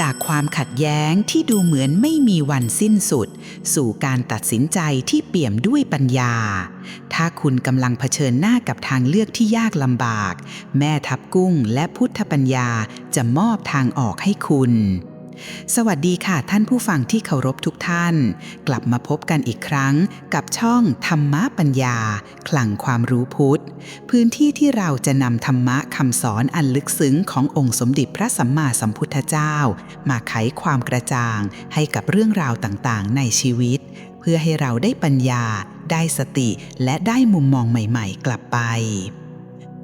จากความขัดแย้งที่ดูเหมือนไม่มีวันสิ้นสุด สู่การตัดสินใจที่เปี่ยมด้วยปัญญา ถ้าคุณกำลังเผชิญหน้ากับทางเลือกที่ยากลำบาก แม่ทับกุ้งและพุทธปัญญาจะมอบทางออกให้คุณ สวัสดีค่ะท่านผู้ฟังที่เคารพทุกท่าน กลับมาพบกันอีกครั้งกับช่องธรรมะปัญญา คลังความรู้พุทธ พื้นที่ที่เราจะนำธรรมะคำสอนอันลึกซึ้งขององค์สมเด็จพระสัมมาสัมพุทธเจ้า มาไขความกระจ่างให้กับเรื่องราวต่างๆ ในชีวิต เพื่อให้เราได้ปัญญา ได้สติและได้มุมมองใหม่ ๆ กลับไป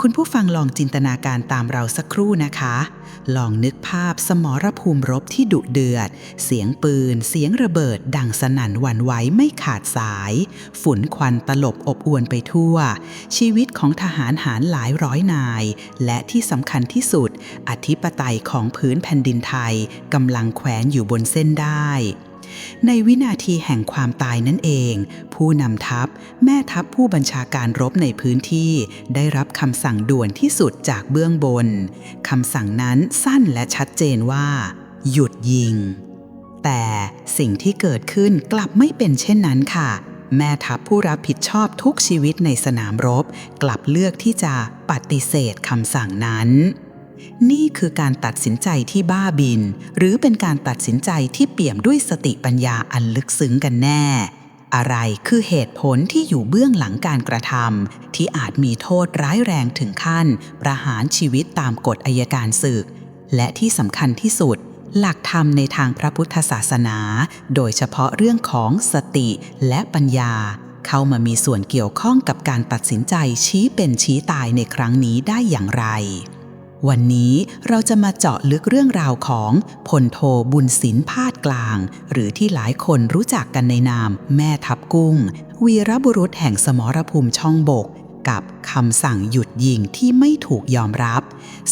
คุณผู้ฟังลองจินตนาการตามเราสักครู่นะคะ ลองนึกภาพสมรภูมิรบที่ดุเดือด เสียงปืน เสียงระเบิด ดังสนั่นหวั่นไหวไม่ขาดสาย ฝุ่นควันตลบอบอวนไปทั่ว ชีวิตของทหารหารหลายร้อยนาย และที่สำคัญที่สุด อธิปไตยของพื้นแผ่นดินไทยกำลังแขวนอยู่บนเส้นได้ ในวินาทีแห่งความตายนั่นเอง ผู้นำทัพ แม่ทัพผู้บัญชาการรบในพื้นที่ ได้รับคำสั่งด่วนที่สุดจากเบื้องบนคำสั่งนั้นสั้นและชัดเจนว่า หยุดยิง แต่สิ่งที่เกิดขึ้นกลับไม่เป็นเช่นนั้นค่ะ แม่ทัพผู้รับผิดชอบทุกชีวิตในสนามรบ กลับเลือกที่จะปฏิเสธคำสั่งนั้น นี่คือการตัดสินใจที่บ้าบิน หรือเป็นการตัดสินใจที่เปี่ยมด้วยสติปัญญาอันลึกซึ้งกันแน่ อะไรคือเหตุผลที่อยู่เบื้องหลังการกระทำที่อาจมีโทษร้ายแรงถึงขั้น ประหารชีวิตตามกฎอายการศึก และที่สำคัญที่สุด หลักธรรมในทางพระพุทธศาสนา โดยเฉพาะเรื่องของสติและปัญญาเข้ามามีส่วนเกี่ยวข้องกับการตัดสินใจชี้เป็นชี้ตายในครั้งนี้ได้อย่างไร วันนี้เราจะมาเจาะลึกเรื่องราวของพลโทบุญศิลป์พาดกลาง หรือที่หลายคนรู้จักกันในนาม แม่ทับกุ้ง วีรบุรุษแห่งสมรภูมิช่องบก กับคำสั่งหยุดยิงที่ไม่ถูกยอมรับ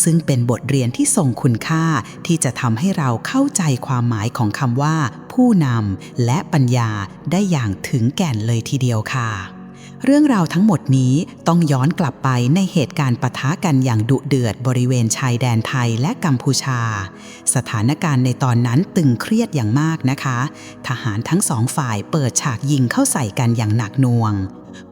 ซึ่งเป็นบทเรียนที่ทรงคุณค่าที่จะทำให้เราเข้าใจความหมายของคำว่า ผู้นำและปัญญาได้อย่างถึงแก่นเลยทีเดียวค่ะ เรื่องราวทั้งหมดนี้ต้องย้อนกลับไปในเหตุการณ์ปะทะกันอย่างดุเดือดบริเวณชายแดนไทยและกัมพูชา สถานการณ์ในตอนนั้นตึงเครียดอย่างมากนะคะ ทหารทั้งสองฝ่ายเปิดฉากยิงเข้าใส่กันอย่างหนักหน่วง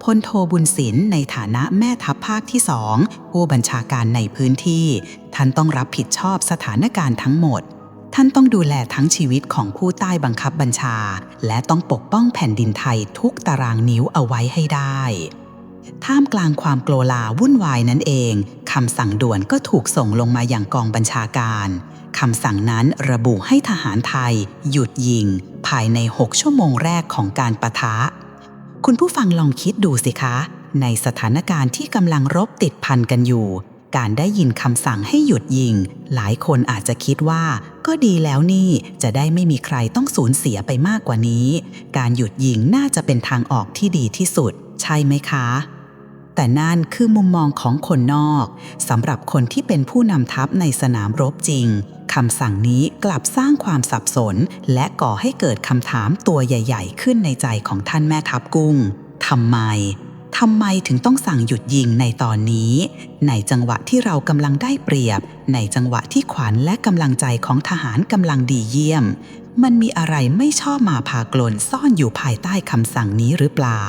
พลโทบุญศิลในฐานะแม่ทัพภาคที่สองผู้บัญชาการในพื้นที่ ท่านต้องรับผิดชอบสถานการณ์ทั้งหมด ท่านต้องดูแลทั้งชีวิตของผู้ใต้บังคับบัญชา และต้องปกป้องแผ่นดินไทยทุกตารางนิ้วเอาไว้ให้ได้ ท่ามกลางความโกลาวุ่นวายนั่นเองคำสั่งด่วนก็ถูกส่งลงมาอย่างกองบัญชาการคำสั่งนั้นระบุให้ทหารไทย หยุดยิง ภายใน 6 ชั่วโมงแรกของการประทะ คุณผู้ฟังลองคิดดูสิคะ ในสถานการณ์ที่กำลังรบติดพันกันอยู่ การได้ยินคำสั่งให้หยุดยิง หลายคนอาจจะคิดว่า ก็ดีแล้วนี่จะได้ไม่มีใครต้องสูญเสียไปมากกว่านี้ การหยุดยิงน่าจะเป็นทางออกที่ดีที่สุด ใช่ไหมคะ แต่นั่นคือมุมมองของคนนอกสำหรับคนที่เป็นผู้นำทัพในสนามรบจริงคำสั่งนี้กลับสร้างความสับสน และก่อให้เกิดคำถามตัวใหญ่ ๆ ขึ้นในใจของท่านแม่ทัพกุ้งทำไม ทำไมถึงต้องสั่งหยุดยิงในตอนนี้ ในจังหวะที่เรากำลังได้เปรียบ ในจังหวะที่ขวัญและกำลังใจของทหารกำลังดีเยี่ยม มันมีอะไรไม่ชอบมาพากลนซ่อนอยู่ภายใต้คำสั่งนี้หรือเปล่า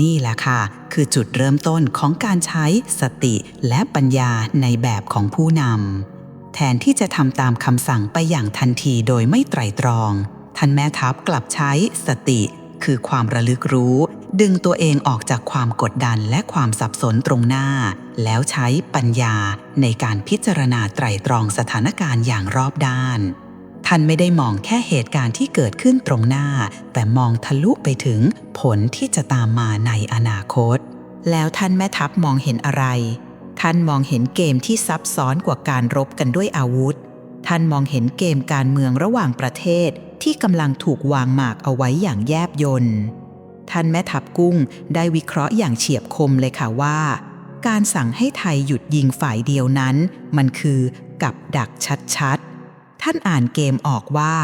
นี่แหละค่ะ คือจุดเริ่มต้นของการใช้สติและปัญญาในแบบของผู้นำแทนที่จะทำตามคำสั่งไปอย่างทันทีโดยไม่ไตรตรองท่านแม่ทัพกลับใช้สติ คือความระลึกรู้ ดึงตัวเองออกจากความกดดันและความสับสนตรงหน้า แล้วใช้ปัญญาในการพิจารณาไตรตรองสถานการณ์อย่างรอบด้าน ท่านไม่ได้มองแค่เหตุการณ์ที่เกิดขึ้นตรงหน้า แต่มองทะลุไปถึงผลที่จะตามมาในอนาคต แล้วท่านแม่ทัพมองเห็นอะไร ท่านมองเห็นเกมที่ซับซ้อนกว่าการรบกันด้วยอาวุธ ท่านมองเห็นเกมการเมืองระหว่างประเทศ ที่กำลังถูกวางหมากเอาไว้อย่างแยบยนท่านแม่ทัพกุ้งได้วิเคราะห์อย่างเฉียบคมเลยค่ะว่า การสั่งให้ไทยหยุดยิงฝ่ายเดียวนั้น มันคือกับดักชัดๆ ท่านอ่านเกมออกว่า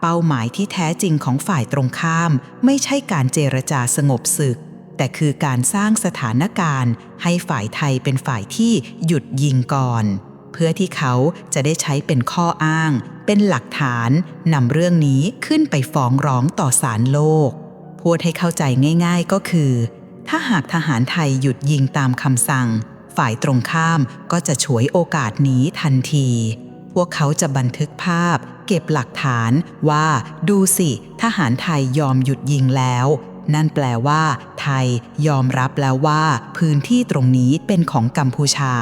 เป้าหมายที่แท้จริงของฝ่ายตรงข้าม ไม่ใช่การเจรจาสงบศึก แต่คือการสร้างสถานการณ์ ให้ฝ่ายไทยเป็นฝ่ายที่หยุดยิงก่อน เพื่อที่เขาจะได้ใช้เป็นข้ออ้าง เป็นหลักฐานนำเรื่องนี้ขึ้นไปฟ้องร้องต่อศาลโลก พูดให้เข้าใจง่าย ๆก็คือ ถ้าหากทหารไทยหยุดยิงตามคำสั่ง ฝ่ายตรงข้ามก็จะฉวยโอกาสนี้ทันที พวกเขาจะบันทึกภาพ เก็บหลักฐานว่าดูสิทหารไทยยอมหยุดยิงแล้วนั่นแปลว่า ไทยยอมรับแล้วว่า พื้นที่ตรงนี้เป็นของกัมพูชา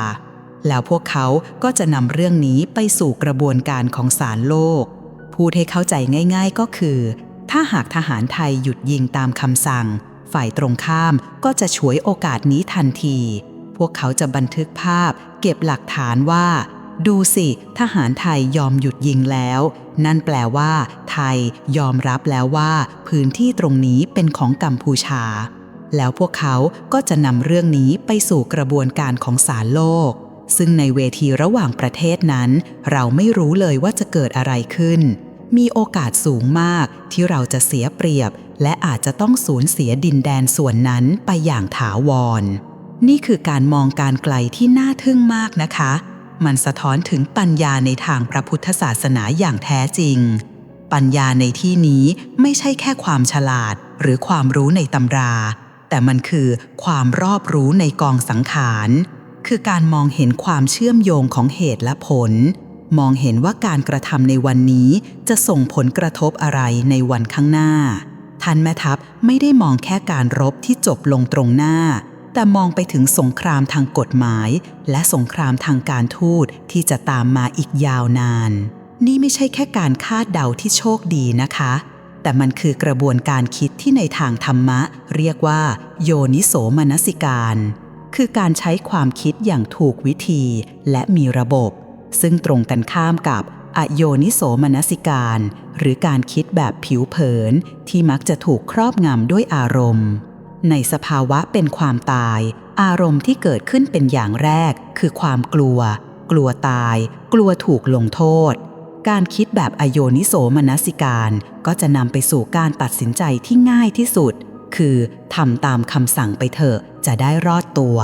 แล้วพวกเขาก็จะนำเรื่องนี้ไปสู่กระบวนการของศาลโลก พูดให้เข้าใจง่าย ๆก็คือ ถ้าหากทหารไทยหยุดยิงตามคำสั่ง ฝ่ายตรงข้ามก็จะฉวยโอกาสนี้ทันที พวกเขาจะบันทึกภาพ เก็บหลักฐานว่า ดูสิ ทหารไทยยอมหยุดยิงแล้ว นั่นแปลว่า ไทยยอมรับแล้วว่า พื้นที่ตรงนี้เป็นของกัมพูชาแล้วพวกเขาก็จะนำเรื่องนี้ไปสู่กระบวนการของศาลโลก ซึ่งในเวทีระหว่างประเทศนั้น เราไม่รู้เลยว่าจะเกิดอะไรขึ้น มีโอกาสสูงมากที่เราจะเสียเปรียบ และอาจจะต้องสูญเสียดินแดนส่วนนั้นไปอย่างถาวร นี่คือการมองการไกลที่น่าทึ่งมากนะคะ มันสะท้อนถึงปัญญาในทางพระพุทธศาสนาอย่างแท้จริง ปัญญาในที่นี้ไม่ใช่แค่ความฉลาด หรือความรู้ในตำรา แต่มันคือความรอบรู้ในกองสังขาร คือการมองเห็นความเชื่อมโยงของเหตุและผล มองเห็นว่าการกระทำในวันนี้จะส่งผลกระทบอะไรในวันข้างหน้า ท่านแม่ทัพไม่ได้มองแค่การรบที่จบลงตรงหน้า แต่มองไปถึงสงครามทางกฎหมาย และสงครามทางการทูตที่จะตามมาอีกยาวนาน นี่ไม่ใช่แค่การคาดเดาที่โชคดีนะคะแต่มันคือกระบวนการคิดที่ในทางธรรมะ เรียกว่า โยนิโสมนสิการ คือการใช้ความคิดอย่างถูกวิธีและมีระบบ ซึ่งตรงกันข้ามกับอโยนิโสมนสิการ หรือการคิดแบบผิวเผินที่มักจะถูกครอบงำด้วยอารมณ์ ในสภาวะเป็นความตาย อารมณ์ที่เกิดขึ้นเป็นอย่างแรก คือความกลัว กลัวตาย กลัวถูกลงโทษ การคิดแบบอโยนิโสมนสิการ ก็จะนำไปสู่การตัดสินใจที่ง่ายที่สุด คือทำตามคำสั่งไปเถอะจะได้รอดตัว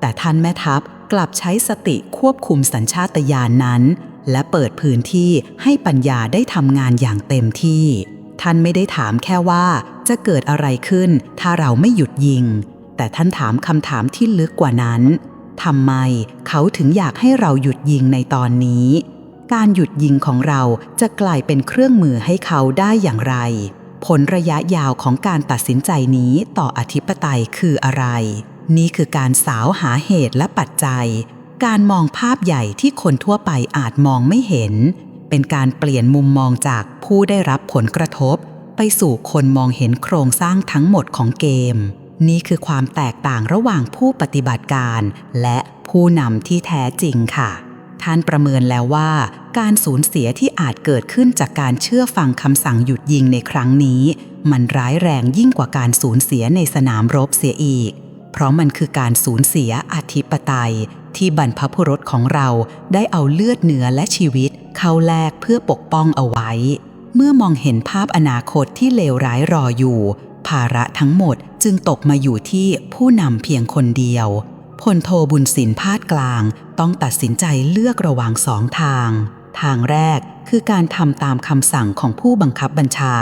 แต่ท่านแม่ทัพกลับใช้สติควบคุมสัญชาตญาณนนั้น และเปิดพื้นที่ให้ปัญญาได้ทำงานอย่างเต็มที่ ท่านไม่ได้ถามแค่ว่าจะเกิดอะไรขึ้นถ้าเราไม่หยุดยิง แต่ท่านถามคำถามที่ลึกกว่านั้นทำไมเขาถึงอยากให้เราหยุดยิงในตอนนี้ การหยุดยิงของเราจะกลายเป็นเครื่องมือให้เขาได้อย่างไร ผลระยะยาวของการตัดสินใจนี้ต่ออธิปไตยคืออะไร นี่คือการสาวหาเหตุและปัจจัย การมองภาพใหญ่ที่คนทั่วไปอาจมองไม่เห็น เป็นการเปลี่ยนมุมมองจากผู้ได้รับผลกระทบ ไปสู่คนมองเห็นโครงสร้างทั้งหมดของเกม นี่คือความแตกต่างระหว่างผู้ปฏิบัติการ และผู้นำที่แท้จริงค่ะ ท่านประเมินแล้วว่า การสูญเสียที่อาจเกิดขึ้นจากการเชื่อฟังคำสั่งหยุดยิงในครั้งนี้ มันร้ายแรงยิ่งกว่าการสูญเสียในสนามรบเสียอีก เพราะมันคือการสูญเสียอธิปไตย ที่บรรพบุรุษของเราได้เอาเลือดเนื้อและชีวิต เข้าแลกเพื่อปกป้องเอาไว้ เมื่อมองเห็นภาพอนาคตที่เลวร้ายรออยู่ ภาระทั้งหมดจึงตกมาอยู่ที่ผู้นำเพียงคนเดียวพลโทบุญสินพาดกลาง ต้องตัดสินใจเลือกระหว่างสองทาง ทางแรกคือการทำตามคำสั่งของผู้บังคับบัญชา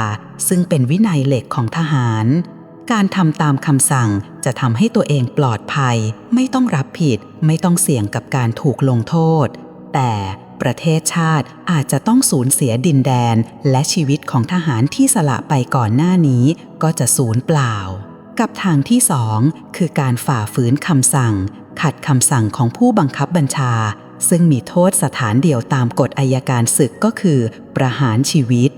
ซึ่งเป็นวินัยเหล็กของทหาร การทำตามคำสั่งจะทำให้ตัวเองปลอดภัย ไม่ต้องรับผิด ไม่ต้องเสี่ยงกับการถูกลงโทษ แต่ประเทศชาติอาจจะต้องสูญเสียดินแดน และชีวิตของทหารที่สละไปก่อนหน้านี้ ก็จะสูญเปล่า กับทางที่สองคือการฝ่าฝืนคำสั่ง ขัดคำสั่งของผู้บังคับบัญชา ซึ่งมีโทษสถานเดียวตามกฎอายการศึกก็คือ ประหารชีวิต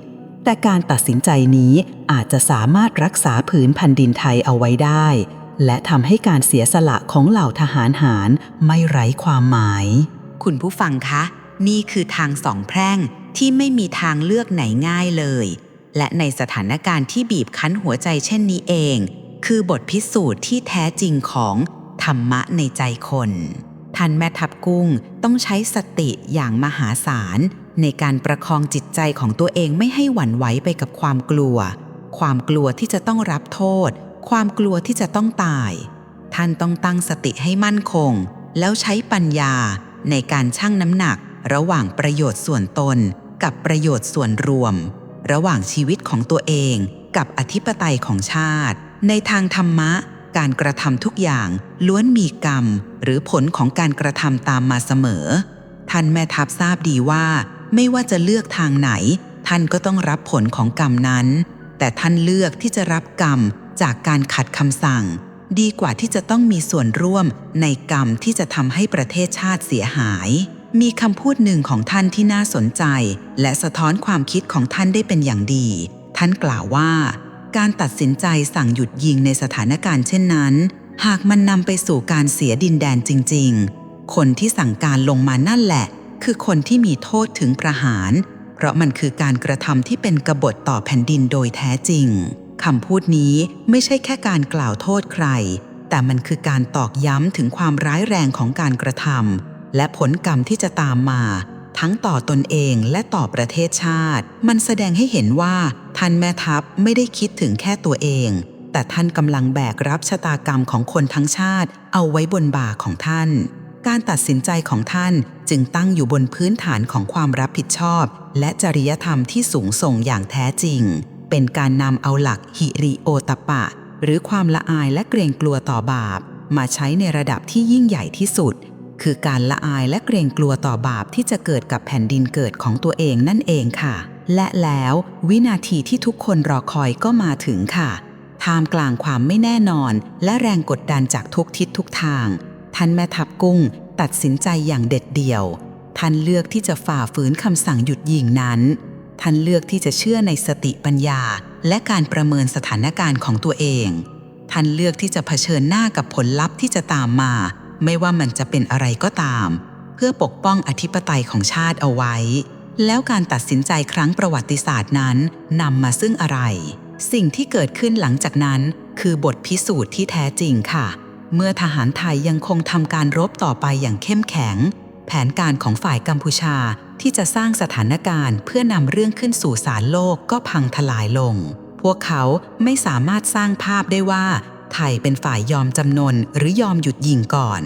แต่การตัดสินใจนี้อาจจะสามารถรักษาผืนแผ่นดินไทยเอาไว้ได้ และทำให้การเสียสละของเหล่าทหารหารไม่ไร้ความหมาย คุณผู้ฟังคะ นี่คือทางสองแพร่งที่ไม่มีทางเลือกไหนง่ายเลย และในสถานการณ์ที่บีบคั้นหัวใจเช่นนี้เอง คือบทพิสูจน์ที่แท้จริงของ ธรรมะในใจคน ท่านแม่ทัพกุ้งต้องใช้สติอย่างมหาศาล ในการประคองจิตใจของตัวเองไม่ให้หวั่นไหวไปกับความกลัว ความกลัวที่จะต้องรับโทษ ความกลัวที่จะต้องตาย ท่านต้องตั้งสติให้มั่นคง แล้วใช้ปัญญาในการชั่งน้ำหนัก ระหว่างประโยชน์ส่วนตน กับประโยชน์ส่วนรวม ระหว่างชีวิตของตัวเอง กับอธิปไตยของชาติ ในทางธรรมะ การกระทำทุกอย่างล้วนมีกรรม หรือผลของการกระทำตามมาเสมอ ท่านแม่ทัพทราบดีว่า ไม่ว่าจะเลือกทางไหน ท่านก็ต้องรับผลของกรรมนั้น แต่ท่านเลือกที่จะรับกรรมจากการขัดคำสั่ง ดีกว่าที่จะต้องมีส่วนร่วมในกรรมที่จะทำให้ประเทศชาติเสียหาย มีคำพูดหนึ่งของท่านที่น่าสนใจ และสะท้อนความคิดของท่านได้เป็นอย่างดี ท่านกล่าวว่า การตัดสินใจสั่งหยุดยิงในสถานการณ์เช่นนั้น หากมันนำไปสู่การเสียดินแดนจริง ๆ คนที่สั่งการลงมานั่นแหละ คือคนที่มีโทษถึงประหาร เพราะมันคือการกระทำที่เป็นกบฏต่อแผ่นดินโดยแท้จริงคำพูดนี้ไม่ใช่แค่การกล่าวโทษใคร แต่มันคือการตอกย้ำถึงความร้ายแรงของการกระทำและผลกรรมที่จะตามมา ทั้งต่อตนเองและต่อประเทศชาติ มันแสดงให้เห็นว่าท่านแม่ทัพไม่ได้คิดถึงแค่ตัวเอง แต่ท่านกำลังแบกรับชะตากรรมของคนทั้งชาติ เอาไว้บนบ่าของท่าน การตัดสินใจของท่านจึงตั้งอยู่บนพื้นฐานของความรับผิดชอบ และจริยธรรมที่สูงส่งอย่างแท้จริง เป็นการนำเอาหลักหิริโอตปปะหรือความละอายและเกรงกลัวต่อบาป มาใช้ในระดับที่ยิ่งใหญ่ที่สุด คือการละอายและเกรงกลัวต่อบาปที่จะเกิดกับแผ่นดินเกิดของตัวเองนั่นเองค่ะ และแล้ววินาทีที่ทุกคนรอคอยก็มาถึงค่ะ ท่ามกลางความไม่แน่นอน และแรงกดดันจากทุกทิศทุกทาง ท่านแม่ทัพกุ้ง ตัดสินใจอย่างเด็ดเดี่ยว ท่านเลือกที่จะฝ่าฝืนคำสั่งหยุดยิงนั้น ท่านเลือกที่จะเชื่อในสติปัญญา และการประเมินสถานการณ์ของตัวเอง ท่านเลือกที่จะเผชิญหน้ากับผลลัพธ์ที่จะตามมา ไม่ว่ามันจะเป็นอะไรก็ตาม เพื่อปกป้องอธิปไตยของชาติเอาไว้ แล้วการตัดสินใจครั้งประวัติศาสตร์นั้นนำมาซึ่งอะไร สิ่งที่เกิดขึ้นหลังจากนั้น คือบทพิสูจน์ที่แท้จริงค่ะ เมื่อทหารไทยยังคงทำการรบต่อไปอย่างเข้มแข็ง แผนการของฝ่ายกัมพูชาที่จะสร้างสถานการณ์ เพื่อนำเรื่องขึ้นสู่ศาลโลกก็พังทลายลง พวกเขาไม่สามารถสร้างภาพได้ว่า ไทยเป็นฝ่ายยอมจำนนหรือยอมหยุดยิงก่อน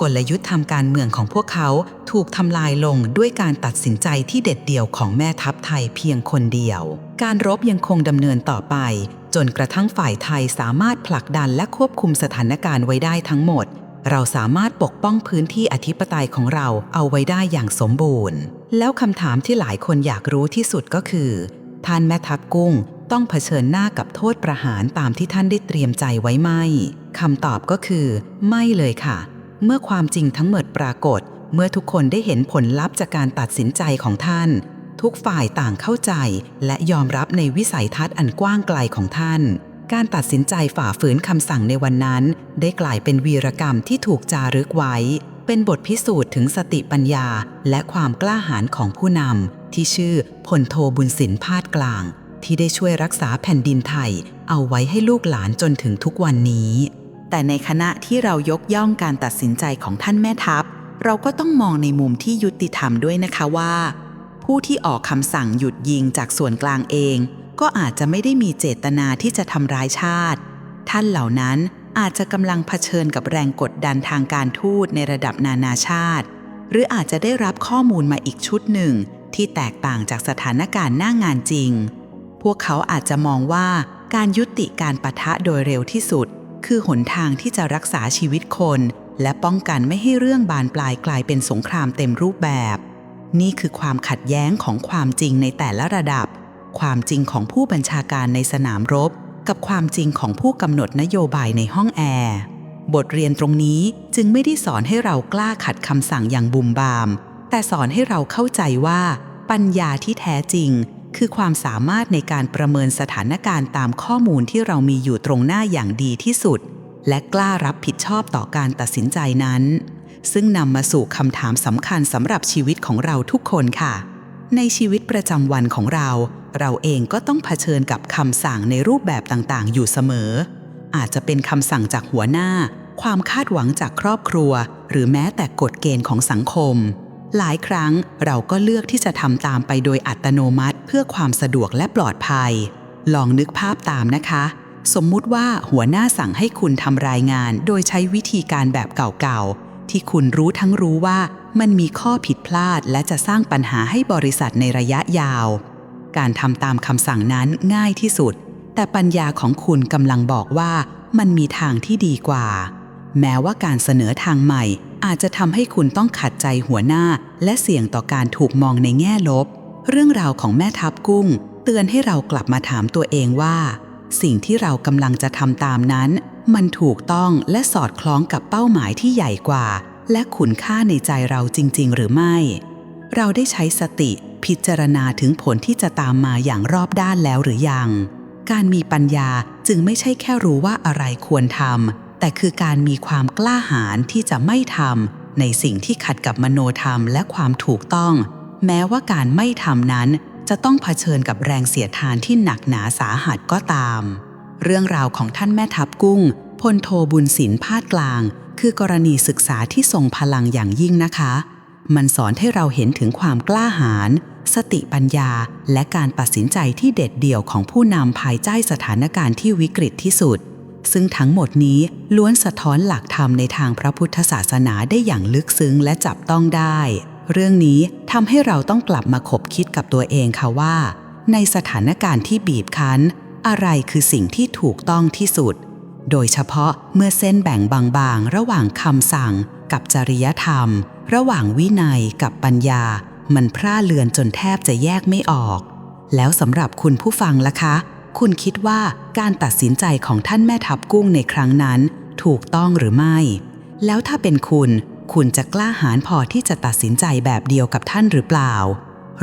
กลยุทธ์ทำการเมืองของพวกเขาถูกทำลายลงด้วยการตัดสินใจที่เด็ดเดี่ยวของแม่ทัพไทยเพียงคนเดียว การรบยังคงดำเนินต่อไป จนกระทั่งฝ่ายไทยสามารถผลักดันและควบคุมสถานการณ์ไว้ได้ทั้งหมดเราสามารถปกป้องพื้นที่อธิปไตยของเราเอาไว้ได้อย่างสมบูรณ์ แล้วคำถามที่หลายคนอยากรู้ที่สุดก็คือ ท่านแม่ทัพกุ้ง ต้องเผชิญหน้ากับโทษประหารตามที่ท่านได้เตรียมใจไว้ไหมคำตอบก็คือ ไม่เลยค่ะ เมื่อความจริงทั้งหมดปรากฏ เมื่อทุกคนได้เห็นผลลัพธ์จากการตัดสินใจของท่าน ทุกฝ่ายต่างเข้าใจ และยอมรับในวิสัยทัศน์อันกว้างไกลของท่าน การตัดสินใจฝ่าฝืนคำสั่งในวันนั้น ได้กลายเป็นวีรกรรมที่ถูกจารึกไว้ เป็นบทพิสูจน์ถึงสติปัญญา และความกล้าหาญของผู้นำที่ชื่อพลโทบุญสินพาดกลาง ที่ได้ช่วยรักษาแผ่นดินไทยเอาไว้ให้ลูกหลานจนถึงทุกวันนี้ แต่ในขณะที่เรายกย่องการตัดสินใจของท่านแม่ทัพ เราก็ต้องมองในมุมที่ยุติธรรมด้วยนะคะว่า ผู้ที่ออกคำสั่งหยุดยิงจากส่วนกลางเอง ก็อาจจะไม่ได้มีเจตนาที่จะทำร้ายชาติ ท่านเหล่านั้นอาจจะกำลังเผชิญกับแรงกดดันทางการทูตในระดับนานาชาติ หรืออาจจะได้รับข้อมูลมาอีกชุดหนึ่งที่แตกต่างจากสถานการณ์หน้างานจริง วกเขาอาจจะมองว่าการยุติการปะทะโดยเร็วที่สุด คือหนทางที่จะรักษาชีวิตคน และป้องกันไม่ให้เรื่องบานปลายกลายเป็นสงครามเต็มรูปแบบ นี่คือความขัดแย้งของความจริงในแต่ละระดับ ความจริงของผู้บัญชาการในสนามรบ กับความจริงของผู้กำหนดนโยบายในห้องแอร์บทเรียนตรงนี้จึงไม่ได้สอนให้เรากล้าขัดคำสั่งอย่างบุมบาม แต่สอนให้เราเข้าใจว่า ปัญญาที่แท้จริง คือความสามารถในการประเมินสถานการณ์ตามข้อมูลที่เรามีอยู่ตรงหน้าอย่างดีที่สุด และกล้ารับผิดชอบต่อการตัดสินใจนั้น ซึ่งนำมาสู่คำถามสำคัญสำหรับชีวิตของเราทุกคนค่ะ ในชีวิตประจำวันของเรา เราเองก็ต้องเผชิญกับคำสั่งในรูปแบบต่างๆ อยู่เสมอ อาจจะเป็นคำสั่งจากหัวหน้า ความคาดหวังจากครอบครัว หรือแม้แต่กฎเกณฑ์ของสังคมหลายครั้งเราก็เลือกที่จะทำตามไปโดยอัตโนมัติ เพื่อความสะดวกและปลอดภัย ลองนึกภาพตามนะคะ สมมุติว่าหัวหน้าสั่งให้คุณทำรายงานโดยใช้วิธีการแบบเก่าๆ ที่คุณรู้ทั้งรู้ว่ามันมีข้อผิดพลาดและจะสร้างปัญหาให้บริษัทในระยะยาว การทำตามคำสั่งนั้นง่ายที่สุด แต่ปัญญาของคุณกำลังบอกว่ามันมีทางที่ดีกว่า แม้ว่าการเสนอทางใหม่อาจจะทำให้คุณต้องขัดใจหัวหน้า และเสี่ยงต่อการถูกมองในแง่ลบ เรื่องราวของแม่ทัพกุ้ง เตือนให้เรากลับมาถามตัวเองว่า สิ่งที่เรากำลังจะทำตามนั้น มันถูกต้องและสอดคล้องกับเป้าหมายที่ใหญ่กว่า และคุณค่าในใจเราจริง ๆ หรือไม่ เราได้ใช้สติพิจารณาถึงผลที่จะตามมาอย่างรอบด้านแล้วหรือยัง การมีปัญญาจึงไม่ใช่แค่รู้ว่าอะไรควรทำแต่คือการมีความกล้าหาญที่จะไม่ทำในสิ่งที่ขัดกับมโนธรรมและความถูกต้อง แม้ว่าการไม่ทำนั้นจะต้องเผชิญกับแรงเสียดทานที่หนักหนาสาหัสก็ตาม เรื่องราวของท่านแม่ทัพกุ้งพลโทบุญศิลป์พาดกลาง คือกรณีศึกษาที่ทรงพลังอย่างยิ่งนะคะ มันสอนให้เราเห็นถึงความกล้าหาญสติปัญญา และการตัดสินใจที่เด็ดเดี่ยวของผู้นำภายใต้สถานการณ์ที่วิกฤตที่สุด ซึ่งทั้งหมดนี้ล้วนสะท้อนหลักธรรมในทางพระพุทธศาสนาได้อย่างลึกซึ้งและจับต้องได้ เรื่องนี้ทำให้เราต้องกลับมาคบคิดกับตัวเองค่ะว่า ในสถานการณ์ที่บีบคั้น อะไรคือสิ่งที่ถูกต้องที่สุด โดยเฉพาะเมื่อเส้นแบ่งบางๆ ระหว่างคำสั่ง กับจริยธรรม ระหว่างวินัยกับปัญญา มันพร่าเลือนจนแทบจะแยกไม่ออก แล้วสำหรับคุณผู้ฟังล่ะคะ คุณคิดว่าการตัดสินใจของท่านแม่ทัพกุ้งในครั้งนั้น ถูกต้องหรือไม่ แล้วถ้าเป็นคุณ คุณจะกล้าหาญพอที่จะตัดสินใจแบบเดียวกับท่านหรือเปล่า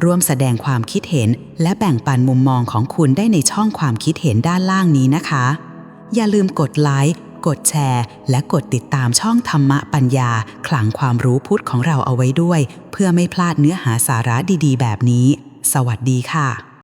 ร่วมแสดงความคิดเห็น และแบ่งปันมุมมองของคุณได้ในช่องความคิดเห็นด้านล่างนี้นะคะ อย่าลืมกดไลค์กดแชร์ และกดติดตามช่องธรรมะปัญญา ขลังความรู้พุทธของเราเอาไว้ด้วย เพื่อไม่พลาดเนื้อหาสาระดีๆ แบบนี้ สวัสดีค่ะ